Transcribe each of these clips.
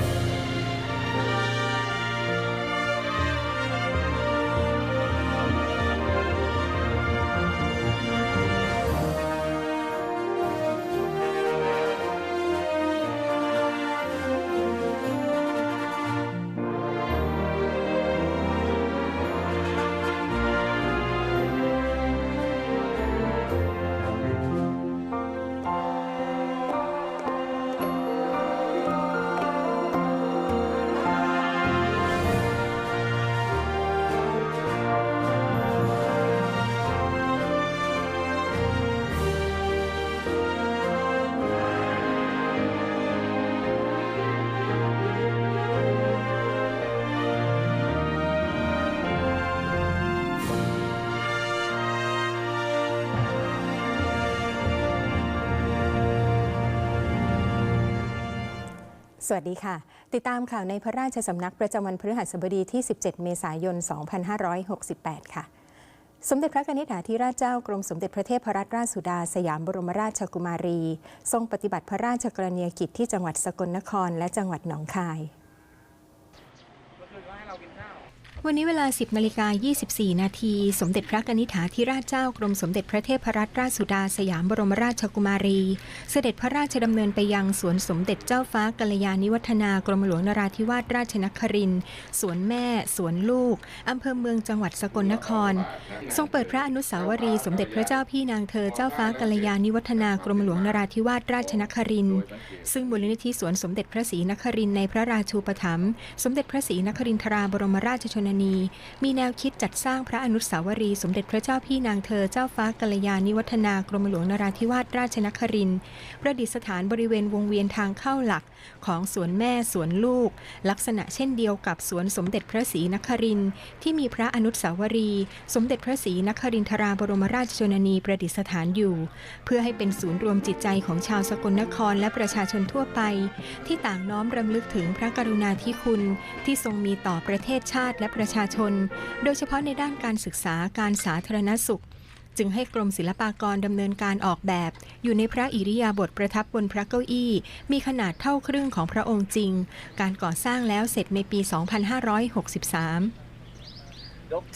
ส วัสดีค่ะ ติดตามข่าวในพระราชสำนักประจำวันพฤหัสบดีที่ 17 เมษายน 2568 ค่ะ สมเด็จพระนิธิถาธิราชเจ้ากรมสมเด็จพระเทพรัตนราชสุดา สยามบรมราชกุมารี ทรงปฏิบัติพระราชกรณียกิจที่จังหวัดสกลนครและจังหวัดหนองคาย วันนี้เวลา 10นาฬิกา24 นาที สมเด็จพระนิธิถาธิราชเจ้ากรมสมเด็จพระเทพรัตนราชสุดาสยามบรมราชกุมารี เสด็จพระราชดำเนินไปยังสวนสมเด็จเจ้าฟ้ากัลยาณิวัฒนากรมหลวงนราธิวาสราชนครินสวนแม่ สวนลูกอำเภอเมืองจังหวัดสกลนคร ทรงเปิดพระอนุสาวรีย์สมเด็จพระเจ้าพี่นางเธอเจ้าฟ้ากัลยาณิวัฒนากรมหลวงนราธิวาสราชนครินซึ่งมูลนิธิสวนสมเด็จพระศรีนครินในพระราชูปถัมภ์สมเด็จพระศรีนครินทราบรมราชชนนีมีแนวคิดจัดสร้างพระอนุสาวรีย์สมเด็จพระเจ้าพี่นางเธอเจ้าฟ้ากัลยาณิวัฒนากรมหลวงนราธิวาสราชนครินทร์ประดิษฐานบริเวณวงเวียนทางเข้าหลักของสวนแม่สวนลูก ลักษณะเช่นเดียวกับสวนสมเด็จพระศรีนครินทร์ที่มีพระอนุสาวรีย์สมเด็จพระศรีนครินทราบรมราชชนนีประดิษฐานอยู่ เพื่อให้เป็นศูนย์รวมจิตใจของชาวสกลนครและประชาชนทั่วไป ที่ต่างน้อมรำลึกถึงพระกรุณาธิคุณที่ทรงมีต่อประเทศชาติและประชาชน โดยเฉพาะในด้านการศึกษาการสาธารณสุข จึงให้กรมศิลปากรดำเนินการออกแบบ อยู่ในพระอิริยาบถประทับบนพระเก้าอี้ มีขนาดเท่าครึ่งของพระองค์จริง การก่อสร้างแล้วเสร็จในปี 2563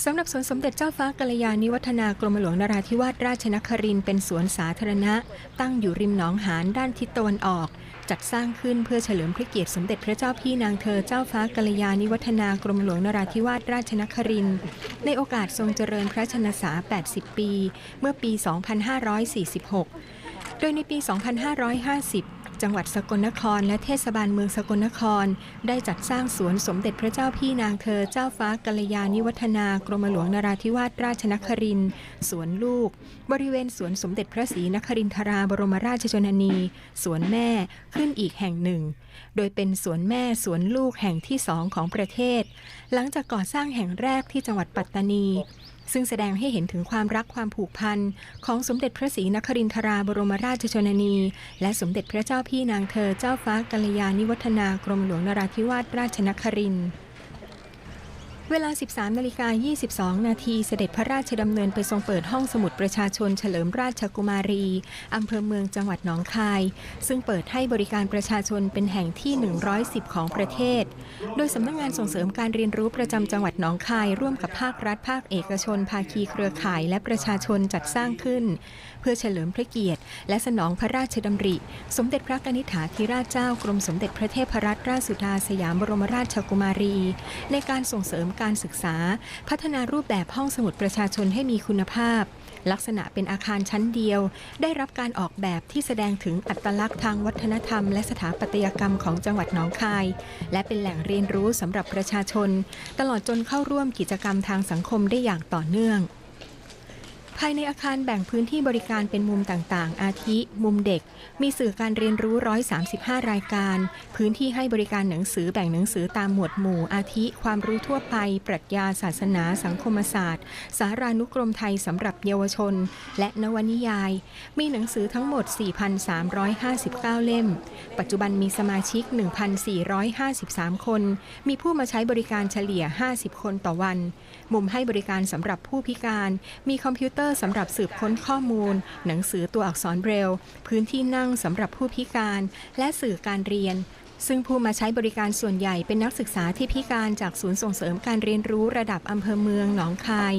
สำหรับสวนสมเด็จเจ้าฟ้ากัลยาณิวัฒนากรมหลวงนราธิวาสราชนครินเป็นสวนสาธารณะ ตั้งอยู่ริมหนองหานด้านทิศตะวันออก จัดสร้างขึ้นเพื่อเฉลิมพระเกียรติสมเด็จพระเจ้าพี่นางเธอเจ้าฟ้ากัลยาณิวัฒนากรมหลวงนราธิวาสราชนครินทร์ในโอกาสทรงเจริญพระชนสา80 ปี เมื่อปี 2546 โดยในปี 2550 จังหวัดสกลนคร และเทศบาลเมืองสกลนคร ได้จัดสร้างสวนสมเด็จพระเจ้าพี่นางเธอเจ้าฟ้ากัลยาณิวัฒนากรมหลวงนราธิวาสราชนครินสวนลูก บริเวณสวนสมเด็จพระศรีนครินทราบรมราชชนนี สวนแม่ขึ้นอีกแห่งหนึ่ง โดยเป็นสวนแม่สวนลูกแห่งที่สองของประเทศ หลังจากก่อสร้างแห่งแรกที่จังหวัดปัตตานี ซึ่งแสดงให้เห็นถึงความรักความผูกพันของสมเด็จพระศรีนครินทราบรมราชชนนี และสมเด็จพระเจ้าพี่นางเธอเจ้าฟ้ากัลยาณิวัฒนากรมหลวงนราธิวาสราชนครินทร์ เวลา 13นาฬิกา22 นาทีเสด็จพระราชดำเนินไปทรงเปิดห้องสมุดประชาชนเฉลิมราชกุมารี อำเภอเมืองจังหวัดหนองคาย ซึ่งเปิดให้บริการประชาชนเป็นแห่งที่ 110 ของประเทศ โดยสำนักงานส่งเสริมการเรียนรู้ประจำจังหวัดหนองคาย ร่วมกับภาครัฐภาคเอกชน ภาคีเครือข่ายและประชาชนจัดสร้างขึ้น เพื่อเฉลิมพระเกียรติ และสนองพระราชดำริ สมเด็จพระนิธิถาธิราชเจ้ากรมสมเด็จพระเทพรัตนราชสุดาสยามบรมราชกุมารี ในการส่งเสริมการศึกษา พัฒนารูปแบบห้องสมุดประชาชนให้มีคุณภาพ ลักษณะเป็นอาคารชั้นเดียว ได้รับการออกแบบที่แสดงถึงอัตลักษณ์ทางวัฒนธรรม และสถาปัตยกรรมของจังหวัดหนองคาย และเป็นแหล่งเรียนรู้สำหรับประชาชน ตลอดจนเข้าร่วมกิจกรรมทางสังคมได้อย่างต่อเนื่อง ภายในอาคารแบ่งพื้นที่บริการเป็นมุมต่างๆ อาทิ มุมเด็ก มีสื่อการเรียนรู้ 135 รายการ พื้นที่ให้บริการหนังสือแบ่งหนังสือตามหมวดหมู่ อาทิ ความรู้ทั่วไป ปรัชญา ศาสนา สังคมศาสตร์ สารานุกรมไทยสำหรับเยาวชน และนวนิยาย มีหนังสือทั้งหมด 4,359 เล่ม ปัจจุบันมีสมาชิก 1,453 คน มีผู้มาใช้บริการเฉลี่ย 50 คนต่อวัน มุมให้บริการสำหรับผู้พิการ มีคอมพิวเตอร์สำหรับสืบค้นข้อมูล หนังสือตัวอักษรเบรล พื้นที่นั่งสำหรับผู้พิการ และสื่อการเรียน ซึ่งผู้มาใช้บริการส่วนใหญ่เป็นนักศึกษาที่พิการจากศูนย์ส่งเสริมการเรียนรู้ระดับอำเภอเมืองหนองคาย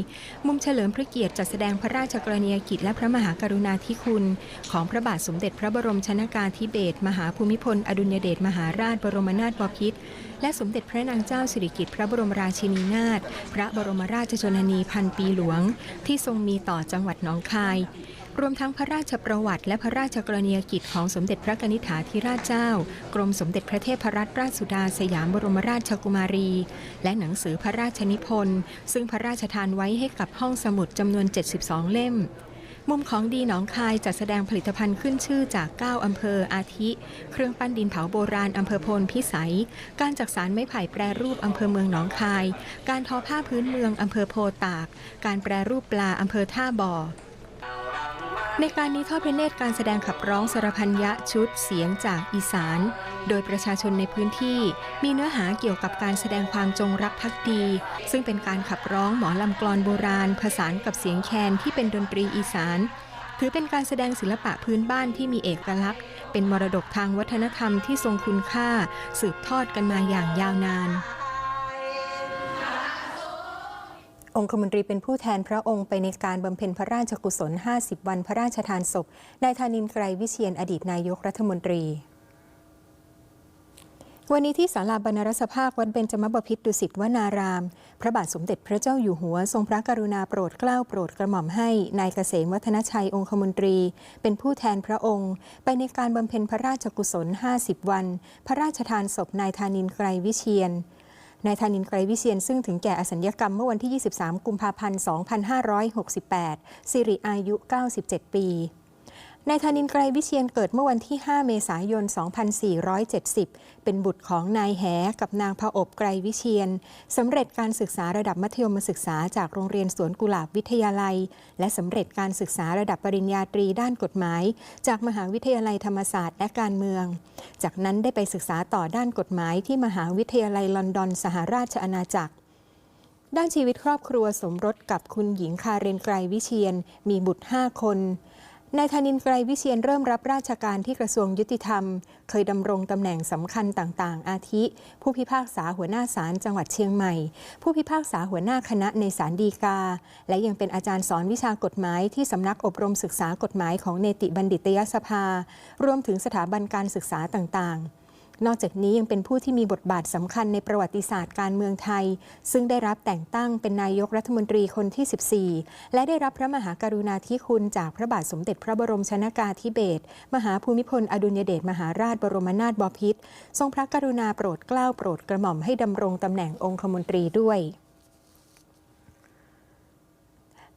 มุมเฉลิมพระเกียรติจัดแสดงพระราชกรณียกิจและพระมหากรุณาธิคุณ ของพระบาทสมเด็จพระบรมชนากาธิเบศรมหาภูมิพล อดุลยเดชมหาราชบรมนาถบพิตรและสมเด็จพระนางเจ้าสิริกิติ์พระบรมราชินีนาถพระบรมราชชนนีพันปีหลวง ที่ทรงมีต่อจังหวัดหนองคาย รวมทั้งพระราชประวัติ และพระราชกรณียกิจของสมเด็จพระนิษฐาธิราชเจ้า กรมสมเด็จพระเทพรัตนราชสุดาสยามบรมราชกุมารี และหนังสือพระราชนิพนธ์ ซึ่งพระราชทานไว้ให้กับห้องสมุดจำนวน 72 เล่มมุมของดีหนองคายจัดแสดงผลิตภัณฑ์ขึ้นชื่อจาก 9 อำเภออาทิ เครื่องปั้นดินเผาโบราณอำเภอโพนพิสัย การจักสารไม้ไผ่แปรรูปอำเภอเมืองหนองคาย การทอผ้าพื้นเมืองอำเภอโพตาก การแปรรูปปลาอำเภอท่าบ่อ ในการนี้ทอดพระเนตรการแสดงขับร้องสรพัญญะชุดเสียงจากอีสาน โดยประชาชนในพื้นที่มีเนื้อหาเกี่ยวกับการแสดงความจงรักภักดี ซึ่งเป็นการขับร้องหมอลำกลอนโบราณ ผสานกับเสียงแคนที่เป็นดนตรีอีสาน ถือเป็นการแสดงศิลปะพื้นบ้านที่มีเอกลักษณ์ เป็นมรดกทางวัฒนธรรมที่ทรงคุณค่า สืบทอดกันมาอย่างยาวนาน องคมนตรีเป็นผู้แทนพระองค์ไปในการบำเพ็ญพระราชกุศล 50 วันพระราชทานศพนายธานินทร์ไกรวิเชียนอดีตนายกรัฐมนตรีวันนี้ที่ศาลาบรรณรสภาควัดเบญจมบพิตรดุสิตวนาราม พระบาทสมเด็จพระเจ้าอยู่หัว ทรงพระกรุณาโปรดเกล้าโปรดกระหม่อมให้ นายเกษมวัฒนชัยองคมนตรี เป็นผู้แทนพระองค์ ไปในการบำเพ็ญพระราชกุศล 50 วัน พระราชทานศพนายธานินทร์ไกรวิเชียน นายธานินไกรวิเชียนซึ่งถึงแก่อสัญญกรรมเมื่อวันที่ 23 กุมภาพันธ์ 2568 สิริอายุ 97 ปี นายธนินไกรวิเชียนเกิดเมื่อวันที่ 5 เมษายน 2470 เป็นบุตรของนายแหกับนางพระอบไกรวิเชียนสำเร็จการศึกษาระดับมัธยมศึกษาจากโรงเรียนสวนกุหลาบวิทยาลัย และสำเร็จการศึกษาระดับปริญญาตรีด้านกฎหมาย จากมหาวิทยาลัยธรรมศาสตร์และการเมือง จากนั้นได้ไปศึกษาต่อด้านกฎหมายที่มหาวิทยาลัยลอนดอนสหราชอาณาจักรด้านชีวิตครอบครัวสมรสกับคุณหญิงคาเรนไกรวิเชียน มีบุตร 5 คน นายธนินทร์ไกรวิเชียนเริ่มรับราชการที่กระทรวงยุติธรรม เคยดำรงตำแหน่งสำคัญต่างๆ อาทิ ผู้พิพากษาหัวหน้าศาลจังหวัดเชียงใหม่ ผู้พิพากษาหัวหน้าคณะในศาลฎีกา และยังเป็นอาจารย์สอนวิชากฎหมายที่สำนักอบรมศึกษากฎหมายของเนติบัณฑิตยสภา รวมถึงสถาบันการศึกษาต่างๆ นอกจากนี้ยังเป็นผู้ที่มีบทบาทสำคัญในประวัติศาสตร์การเมืองไทย ซึ่งได้รับแต่งตั้งเป็นนายกรัฐมนตรีคนที่ 14 และได้รับพระมหากรุณาธิคุณจากพระบาทสมเด็จพระบรมชนากาธิเบศรมหาภูมิพล อดุลยเดชมหาราชบรมนาถบพิตรทรงพระกรุณาโปรดเกล้าโปรดกระหม่อมให้ดำรงตำแหน่งองคมนตรีด้วย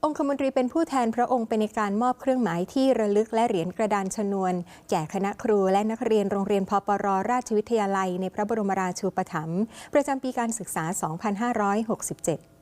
องคมนตรีเป็นผู้แทนพระองค์ไปในการมอบเครื่องหมายที่ระลึกและเหรียญกระดานชนวน แก่คณะครูและนักเรียนโรงเรียนพปรราชวิทยาลัยในพระบรมราชูปถัมภ์ประจำปีการศึกษา 2567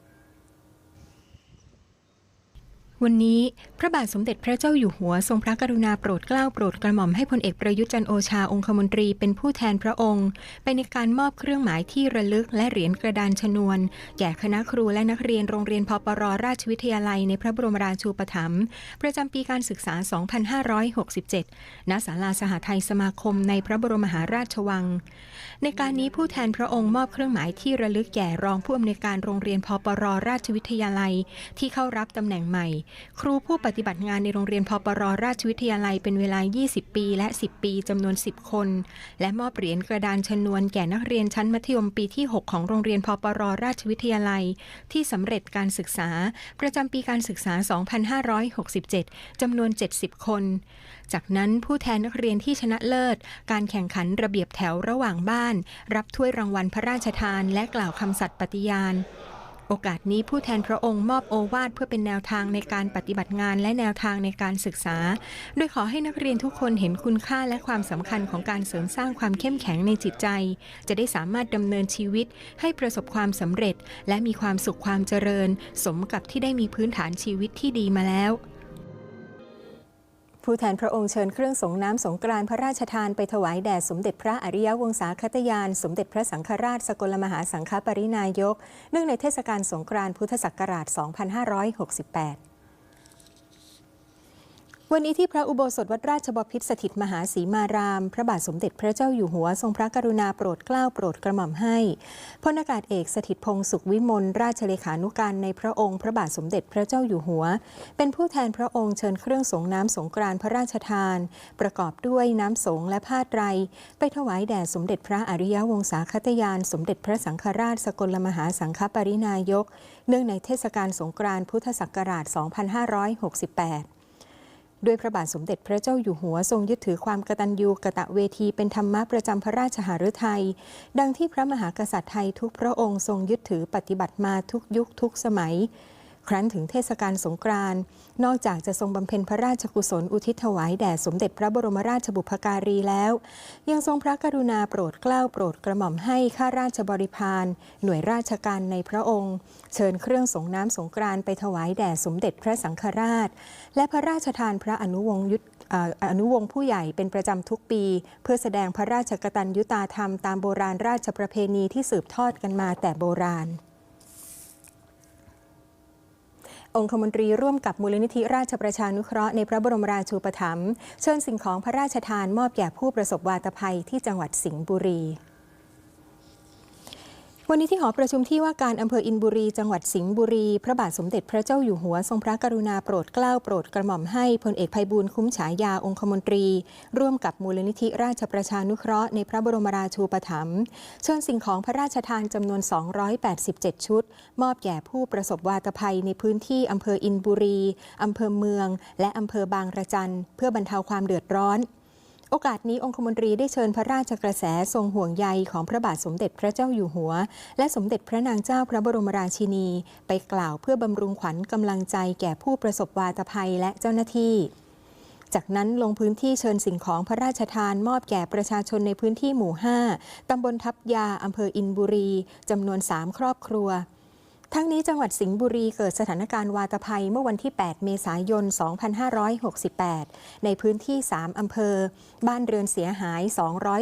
วันนี้พระบาทสมเด็จพระเจ้าอยู่หัวทรงพระกรุณาโปรดเกล้าโปรดกระหม่อมให้พลเอกประยุทธ์จันโอชาองคมนตรีเป็นผู้แทนพระองค์ ไปในการมอบเครื่องหมายที่ระลึกและเหรียญกระดานชนวน แก่คณะครูและนักเรียนโรงเรียนพปรราชวิทยาลัยในพระบรมราชูปถัมภ์ประจำปีการศึกษา 2567 ณ ศาลาสหไทยสมาคมในพระบรมมหาราชวัง ในการนี้ผู้แทนพระองค์มอบเครื่องหมายที่ระลึกแก่รองผู้อำนวยการโรงเรียนพปรราชวิทยาลัย ที่เข้ารับตำแหน่งใหม่ครูผู้ปฏิบัติงานในโรงเรียนพปรราชวิทยาลัยเป็นเวลา 20 ปี และ 10 ปีจำนวน 10 คน และมอบเหรียญกระดานชนวนแก่นักเรียนชั้นมัธยมปีที่ 6 ของโรงเรียนพปรราชวิทยาลัย ที่สำเร็จการศึกษา ประจำปีการศึกษา 2567จำนวน 70 คน จากนั้นผู้แทนนักเรียนที่ชนะเลิศ การแข่งขันระเบียบแถวระหว่างบ้าน รับถ้วยรางวัลพระราชทาน และกล่าวคำสัตย์ปฏิญาณ โอกาสนี้ผู้แทนพระองค์มอบโอวาทเพื่อเป็นแนวทางในการปฏิบัติงานและแนวทางในการศึกษา โดยขอให้นักเรียนทุกคนเห็นคุณค่าและความสำคัญของการเสริมสร้างความเข้มแข็งในจิตใจ จะได้สามารถดำเนินชีวิต ให้ประสบความสำเร็จ และมีความสุขความเจริญ สมกับที่ได้มีพื้นฐานชีวิตที่ดีมาแล้ว ผู้แทนพระองค์เชิญเครื่องสงน้ำสงกรานต์พระราชทานไปถวายแด่สมเด็จพระอริยวงศาคตยาน สมเด็จพระสังฆราชสกลมหาสังฆปรินายก เนื่องในเทศกาลสงกรานต์พุทธศักราช 2568 วันนี้ที่พระอุโบสถวัดราชบพิตรสถิตมหาสีมาราม พระบาทสมเด็จพระเจ้าอยู่หัว ทรงพระกรุณาโปรดเกล้าโปรดกระหม่อมให้พลอากาศเอกสถิตพงศ์สุขวิมลราชเลขานุการในพระองค์พระบาทสมเด็จพระเจ้าอยู่หัว เป็นผู้แทนพระองค์เชิญเครื่องสงน้ำสงกรานต์พระราชทาน ประกอบด้วยน้ำสงและผ้าไตร ไปถวายแด่สมเด็จพระอริยวงศาคตยาน สมเด็จพระสังฆราชสกลมหาสังฆปรินายก เนื่องในเทศกาลสงกรานต์พุทธศักราช 2568 ด้วยพระบาทสมเด็จพระเจ้าอยู่หัวทรงยึดถือความกตัญญูกะตะเวทีเป็นธรรมะประจำพระราชหฤทัย ดังที่พระมหากษัตริย์ไทยทุกพระองค์ทรงยึดถือปฏิบัติมาทุกยุคทุกสมัย ครั้นถึงเทศกาลสงกรานต์นอกจากจะทรงบำเพ็ญพระราชกุศลอุทิศถวายแด่สมเด็จพระบรมราชบุพการีแล้ว ยังทรงพระกรุณาโปรดเกล้าโปรดกระหม่อมให้ข้าราชบริพารหน่วยราชการในพระองค์ เชิญเครื่องสงน้ำสงกรานต์ไปถวายแด่สมเด็จพระสังฆราช และพระราชทานพระอนุวงศ์ยุทธเอ่ออนุวงศ์ผู้ใหญ่เป็นประจำทุกปี เพื่อแสดงพระราชกตัญญูตาธรรมตามโบราณราชประเพณีที่สืบทอดกันมาแต่โบราณ องคมนตรีร่วมกับมูลนิธิราชประชานุเคราะห์ในพระบรมราชูปถัมภ์เชิญสิ่งของพระราชทานมอบแก่ผู้ประสบวาตภัยที่จังหวัดสิงห์บุรี วันนี้ที่หอประชุมที่ว่าการอำเภออินบุรี จังหวัดสิงห์บุรี พระบาทสมเด็จพระเจ้าอยู่หัวทรงพระกรุณาโปรดเกล้าโปรดกระหม่อมให้พลเอกภัยบูลคุ้มฉายาองคมนตรี ร่วมกับมูลนิธิราชประชานุเคราะห์ในพระบรมราชูปถัมภ์เชิญสิ่งของพระราชทานจำนวน 287 ชุด มอบแก่ผู้ประสบวาตภัยในพื้นที่อำเภออินบุรีอำเภอเมือง และอำเภอบางระจันเพื่อบรรเทาความเดือดร้อน โอกาสนี้องคมนตรีได้เชิญพระราชกระแสทรงห่วงใยของพระบาทสมเด็จพระเจ้าอยู่หัว และสมเด็จพระนางเจ้าพระบรมราชินี ไปกล่าวเพื่อบำรุงขวัญกำลังใจแก่ผู้ประสบวาตภัยและเจ้าหน้าที่ จากนั้นลงพื้นที่เชิญสิ่งของพระราชทานมอบแก่ประชาชนในพื้นที่หมู่ 5 ตำบลทับยาอำเภออินบุรีจำนวน 3 ครอบครัว ทั้งนี้จังหวัดสิงห์บุรีเกิดสถานการณ์วาตภัยเมื่อวันที่ 8 เมษายน 2568 ในพื้นที่ 3 อำเภอ บ้านเรือนเสียหาย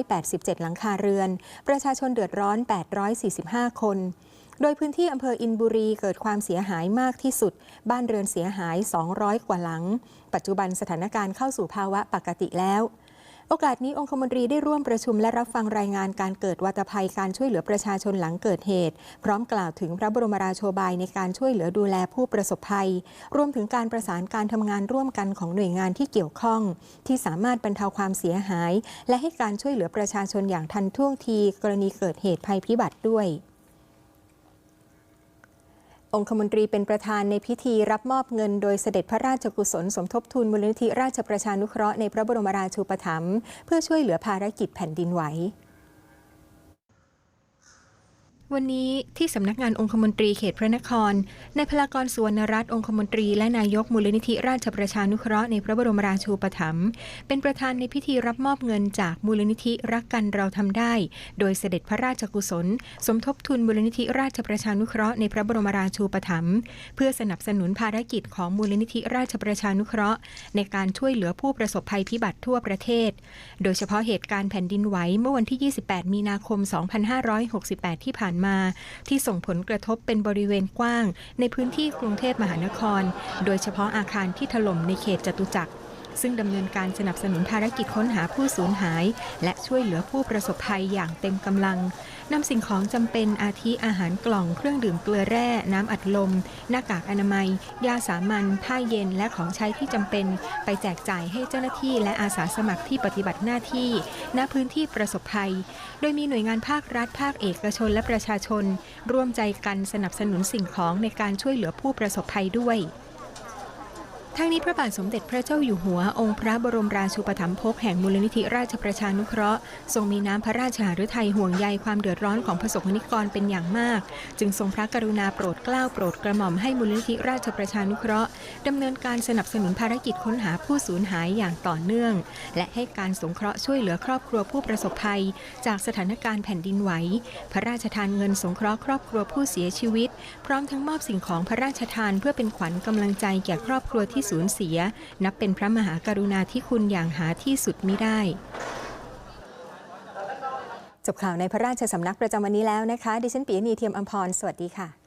287 หลังคาเรือน ประชาชนเดือดร้อน 845 คน โดยพื้นที่อำเภออินบุรีเกิดความเสียหายมากที่สุด บ้านเรือนเสียหาย 200 กว่าหลัง ปัจจุบันสถานการณ์เข้าสู่ภาวะปกติแล้ว โอกาสนี้องคมนตรีได้ร่วมประชุมและรับฟังรายงานการเกิดวัตภัยการช่วยเหลือประชาชนหลังเกิดเหตุ พร้อมกล่าวถึงพระบรมราโชบายในการช่วยเหลือดูแลผู้ประสบภัย รวมถึงการประสานการทำงานร่วมกันของหน่วยงานที่เกี่ยวข้อง ที่สามารถบรรเทาความเสียหาย และให้การช่วยเหลือประชาชนอย่างทันท่วงที กรณีเกิดเหตุภัยพิบัติด้วย องคมนตรีเป็นประธานในพิธีรับมอบเงินโดยเสด็จพระราชกุศลสมทบทุนมูลนิธิราชประชานุเคราะห์ในพระบรมราชูปถัมภ์เพื่อช่วยเหลือภารกิจแผ่นดินไหว วันนี้ที่สำนักงานองคมนตรีเขตพระนครนายพลากรสุวรรณรัตน์องคมนตรีและนายกมูลนิธิราชประชานุเคราะห์ในพระบรมราชูปถัมภ์เป็นประธานในพิธีรับมอบเงินจากมูลนิธิรักกันเราทำได้ โดยเสด็จพระราชกุศล สมทบทุนมูลนิธิราชประชานุเคราะห์ในพระบรมราชูปถัมภ์เพื่อสนับสนุนภารกิจของมูลนิธิราชประชานุเคราะห์ ในการช่วยเหลือผู้ประสบภัยพิบัติทั่วประเทศ โดยเฉพาะเหตุการณ์แผ่นดินไหวเมื่อวันที่ 28 มีนาคม 2568 ที่ผ่านมา ที่ส่งผลกระทบเป็นบริเวณกว้าง ในพื้นที่กรุงเทพมหานคร โดยเฉพาะอาคารที่ถล่มในเขตจตุจักร ซึ่งดำเนินการสนับสนุนภารกิจค้นหาผู้สูญหาย และช่วยเหลือผู้ประสบภัยอย่างเต็มกำลังนำสิ่งของจำเป็นอาทิอาหารกล่องเครื่องดื่มเกลือแร่ น้ำอัดลม หน้ากากอนามัย ยาสามัญผ้าเย็นและของใช้ที่จำเป็น ไปแจกจ่ายให้เจ้าหน้าที่และอาสาสมัครที่ปฏิบัติหน้าที่ ณพื้นที่ประสบภัย โดยมีหน่วยงานภาครัฐภาคเอกชนและประชาชน ร่วมใจกันสนับสนุนสิ่งของในการช่วยเหลือผู้ประสบภัยด้วย ทั้งนี้พระบาทสมเด็จพระเจ้าอยู่หัว องค์พระบรมราชูปถัมภกแห่งมูลนิธิราชประชานุเคราะห์ทรงมีน้ำพระราชหฤทัยห่วงใยความเดือดร้อนของประสบนิกรเป็นอย่างมาก จึงทรงพระกรุณาโปรดเกล้าโปรดกระหม่อมให้มูลนิธิราชประชานุเคราะห์ดำเนินการสนับสนุนภารกิจค้นหาผู้สูญหายอย่างต่อเนื่อง และให้การสงเคราะห์ช่วยเหลือครอบครัวผู้ประสบภัย จากสถานการณ์แผ่นดินไหว พระราชทานเงินสงเคราะห์ครอบครัวผู้เสียชีวิต พร้อมทั้งมอบสิ่งของพระราชทานเพื่อเป็นขวัญกำลังใจแก่ครอบครัวที่สูญเสีย นับเป็นพระมหากรุณาธิคุณอย่างหาที่สุดมิได้จบข่าวในพระราชสำนักประจำวันนี้แล้วนะคะ ดิฉันปียนีเทียมอัมพร สวัสดีค่ะ